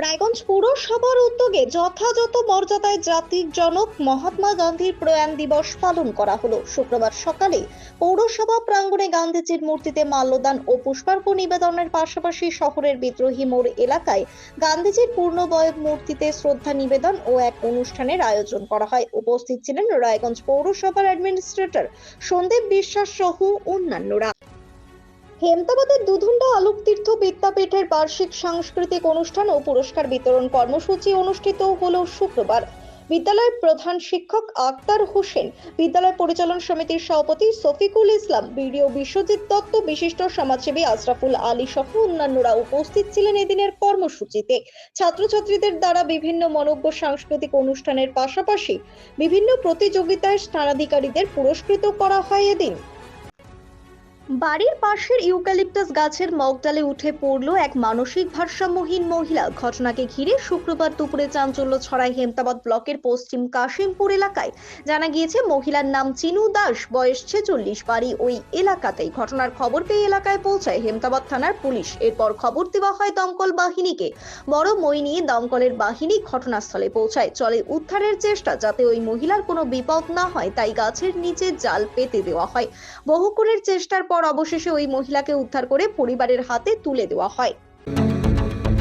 রায়গঞ্জ পৌরসভার উদ্যোগে যথাযথ মর্যাদায় জাতির জনক মহাত্মা গান্ধীর প্রয়াণ দিবস পালন করা হলো। শুক্রবার সকালে পৌরসভা প্রাঙ্গণে গান্ধীজির মূর্তিতে মাল্যদান ও পুষ্পার্ঘ নিবেদনের পাশাপাশি শহরের বিদ্রোহী মোড় এলাকায় গান্ধীজির পূর্ণবয়ব মূর্তিতে শ্রদ্ধা নিবেদন ও এক অনুষ্ঠানের আয়োজন করা হয়। উপস্থিত ছিলেন রায়গঞ্জ পৌরসভার অ্যাডমিনিস্ট্রেটর সন্দীপ বিশ্বাস সহ অন্যান্যরা। হেমতাবাদের দুধুন্ডা আলোক তীর্থ বিদ্যাপীঠের বার্ষিক সাংস্কৃতিক অনুষ্ঠান ও পুরস্কার বিতরণ কর্মসূচি অনুষ্ঠিত হলো শুক্রবার। বিদ্যালয়ের প্রধান শিক্ষক আক্তার হোসেন, বিদ্যালয় পরিচালন সমিতির সভাপতি শফিকুল ইসলাম, বিডিও বিশ্বজিৎ দত্ত, বিশিষ্ট সমাজসেবী আশরাফুল আলী সহ অন্যান্যরা উপস্থিত ছিলেন এদিনের কর্মসূচিতে। ছাত্রছাত্রীদের দ্বারা বিভিন্ন মনজ্ঞ সাংস্কৃতিক অনুষ্ঠানের পাশাপাশি বিভিন্ন প্রতিযোগিতায় স্থানাধিকারীদের পুরস্কৃত করা হয় এদিন। বাড়ির পাশের ইউক্যালিপটাস গাছের মগডালে উঠে পড়ল এক মানসিক ভারসাম্যহীন মহিলা। ঘটনাকে ঘিরে শুক্রবার দুপুরে চাঞ্চল্য ছড়ায় হেমতাবাদ ব্লকের পশ্চিম কাশিমপুর এলাকায়। জানা গিয়েছে, মহিলার নাম চিনু দাস, বয়স ছেচল্লিশ, বাড়ি ওই এলাকাতেই। ঘটনার খবর পেয়ে এলাকায় পৌঁছায় হেমতাবাদ থানার পুলিশ। এরপর খবর দেওয়া হয় দমকল বাহিনীকে। বড় মই নিয়ে দমকলের বাহিনী ঘটনাস্থলে পৌঁছায়। চলে উদ্ধারের চেষ্টা, যাতে ওই মহিলার কোনো বিপদ না হয়, তাই গাছের নিচে জাল পেতে দেওয়া হয়। বহুক্ষণের চেষ্টার পর অবশেষে ওই মহিলাকে উদ্ধার করে পরিবারের হাতে তুলে দেওয়া হয়।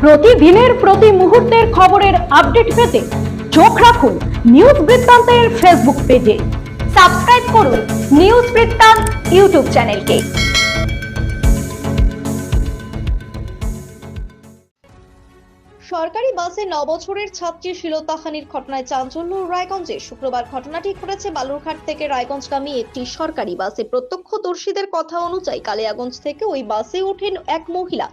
প্রতিদিনের প্রতি মুহূর্তের খবরের আপডেট পেতে চোখ রাখুন নিউজ বৃত্তান্তের ফেসবুক পেজে। সাবস্ক্রাইব করুন নিউজ বৃত্তান্ত ইউটিউব চ্যানেলকে। সরকারি বাসে ন বছরের ছাত্রী শিলতাহানির ঘটনায় চাঞ্চল্য রায়গঞ্জে। শুক্রবার ঘটনাটি ঘটেছে বালুরঘাট থেকে রায়গঞ্জগামী একটি সরকারি বাসে। প্রত্যক্ষদর্শীদের কথা অনুযায়ী কালিয়াগঞ্জ থেকে ওই বাসে ওঠেন এক মহিলা।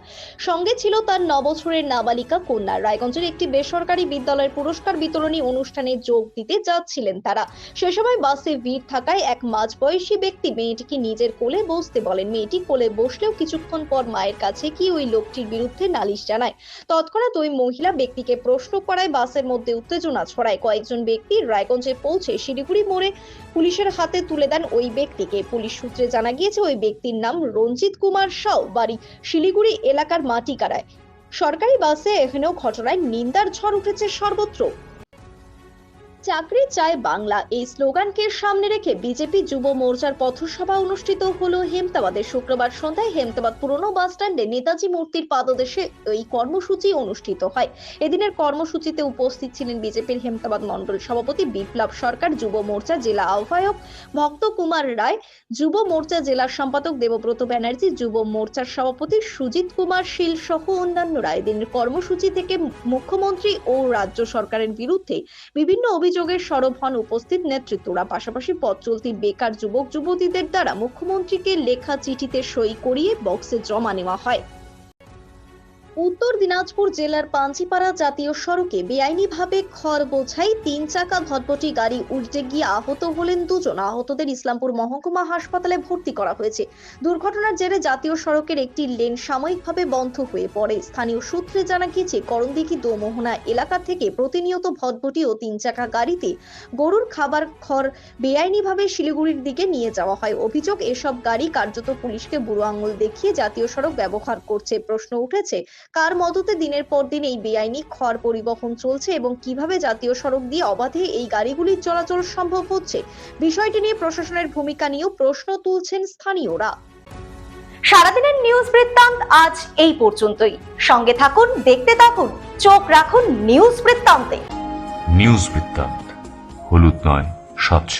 সঙ্গে ছিল তার ন বছরের নাবালিকা কন্যা। রায়গঞ্জের একটি বেসরকারি বিদ্যালয়ের পুরস্কার বিতরণী অনুষ্ঠানে যোগ দিতে যাচ্ছিলেন তারা। সে সময় বাসে ভিড় থাকায় এক মাঝবয়সী ব্যক্তি মেয়েটিকে নিজের কোলে বসতে বলেন। মেয়েটি কোলে বসলেও কিছুক্ষণ পর মায়ের কাছে কি ওই লোকটির বিরুদ্ধে নালিশ জানায়। তৎক্ষণাৎ ওই মহিলা ব্যক্তিকে প্রশ্ন করায় বাসের মধ্যে উত্তেজনা ছড়ায়। কয়েকজন ব্যক্তি রায়গঞ্জে পৌঁছে শিলিগুড়ি মোড়ে পুলিশের হাতে তুলে দেন ওই ব্যক্তিকে। পুলিশ সূত্রে জানা গিয়েছে, ওই ব্যক্তির নাম রঞ্জিত কুমার সাউ, বাড়ি শিলিগুড়ি এলাকার মাটিকারায়। সরকারি বাসে এখানেও ঘটনায় নিন্দার ঝড় উঠেছে সর্বত্র। চাকরি চায় বাংলা। এই স্লোগানকে সামনে রেখে বিজেপি যুব মোর্চার পথসভা অনুষ্ঠিত হলো হেমতাবাদে। শুক্রবার সন্ধ্যায় হেমতাবাদ পুরনো বাস স্ট্যান্ডে নেতাজি মূর্তির পাদদেশে এই কর্মসূচি অনুষ্ঠিত হয়। এদিনের কর্মসূচিতে উপস্থিত ছিলেন বিজেপির হেমতাবাদ মণ্ডল সভাপতি বিপ্লব সরকার, যুব মোর্চা জেলা আহ্বায়ক ভক্ত কুমার রায়, যুব মোর্চা জেলা সম্পাদক দেবব্রত ব্যানার্জি, যুব মোর্চার সভাপতি সুজিত কুমার শীল সহ অন্যান্যরা। এদিনের কর্মসূচি থেকে মুখ্যমন্ত্রী ও রাজ্য সরকারের বিরুদ্ধে বিভিন্ন অভিযোগের সরব হন উপস্থিত নেতৃত্বরা। পাশাপাশি পথ চলতি বেকার যুবক যুবতীদের দ্বারা মুখ্যমন্ত্রীকে লেখা চিঠিতে সই করিয়ে বক্সে জমা নেওয়া হয়। উত্তর দিনাজপুর জেলার পাঞ্চিপাড়া জাতীয় সড়কে বেআইনিভাবে খড় বোঝাই তিন চাকা ভটভটি গাড়ি উল্টে গিয়ে আহত হলেন দুজন। আহতদের ইসলামপুর মহকুমা হাসপাতালে ভর্তি করা হয়েছে। দুর্ঘটনার জেরে জাতীয় সড়কের একটি লেন সাময়িকভাবে বন্ধ হয়ে পড়ে। স্থানীয় সূত্রে জানা গিয়েছে, করণদিঘি দোমোহনা এলাকা থেকে প্রতিনিয়ত ভটভটি ও তিন চাকা গাড়িতে গরুর খাবার খড় বেআইনিভাবে শিলিগুড়ির দিকে নিয়ে যাওয়া হয়। অভিযোগ, এসব গাড়ি কার্যত পুলিশকে বুড়ো আঙুল দেখিয়ে জাতীয় সড়ক ব্যবহার করছে। প্রশ্ন উঠেছে কার মদতে দিনের পর দিন এই বেআইনি খড় পরিবহন চলছে এবং কীভাবে জাতীয় সড়ক দিয়ে অবাধে এই গাড়িগুলির চলাচল সম্ভব হচ্ছে? বিষয়টি নিয়ে প্রশাসনের ভূমিকা নিয়েও প্রশ্ন তুলছেন স্থানীয়রা। সারাদিনের নিউজ বৃত্তান্ত আজ এই পর্যন্তই। সঙ্গে থাকুন, দেখতে থাকুন, চোখ রাখুন নিউজ বৃত্তান্তে। নিউজ বৃত্তান্ত, হলুদ নয় স্বচ্ছ